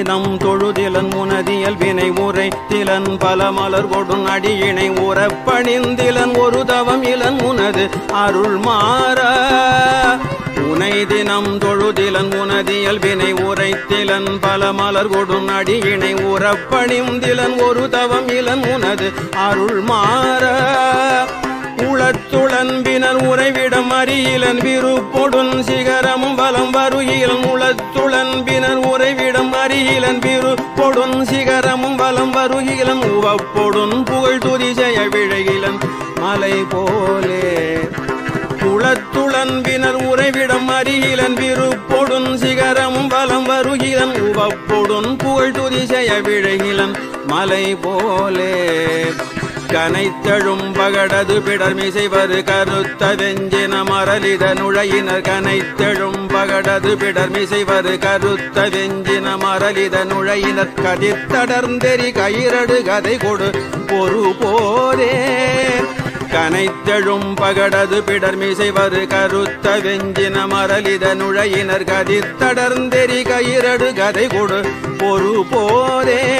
உனைதினம் தொழுதிலன் உனதியல் வினை உரை திலன் பல மலர் கொடும் அடியினை உறப்பணிந்திலன் ஒரு தவம் இளன் உனது அருள் மாற. உனை தினம் தொழுதிலன் உனதியல் வினை உரைத்திலன் பல மலர் கொடும் அடியினை உறப்பணிந்திலன் ஒரு தவம் இளன் உனது அருள் மாற. உளத்துளன்பினர் உறைவிடம் அறியிலன் விருப்பொடுன் சிகரமும் வலம் வருகிலன் உளத்துளன்பினர் உறைவி பொடுன் சிகரமும் வலம் வருகிலன் உவப்பொடுன் புகழ் துதி செய்ய விழகிலன் மலை போலே. குளத்துளன்பினர் உறைவிடம் அருகிலன் விருப்பொடுன் சிகரமும் வலம் வருகிலன் உவப்பொடுன் புகழ் துதி செய்ய விழகிலன் மலை போலே. கனைத்தழும் பகடது பிடர்மிசைவரு கருத்த வெஞ்சின மரலித நுழையினர் கனைத்தழும் பகடது பிடர்மிசைவரு கருத்த வெஞ்சின மரலித நுழையினர் கதிர்த்தடர்ந்தெறி கயிரடு கதை கொடு பொறு போரே. கனைத்தழும் பகடது பிடர்மிசைவரு கருத்த வெஞ்சின மரலித நுழையினர் கதிர்த்தடர்ந்தெறி கயிரடு கதை கொடு பொறு போரே.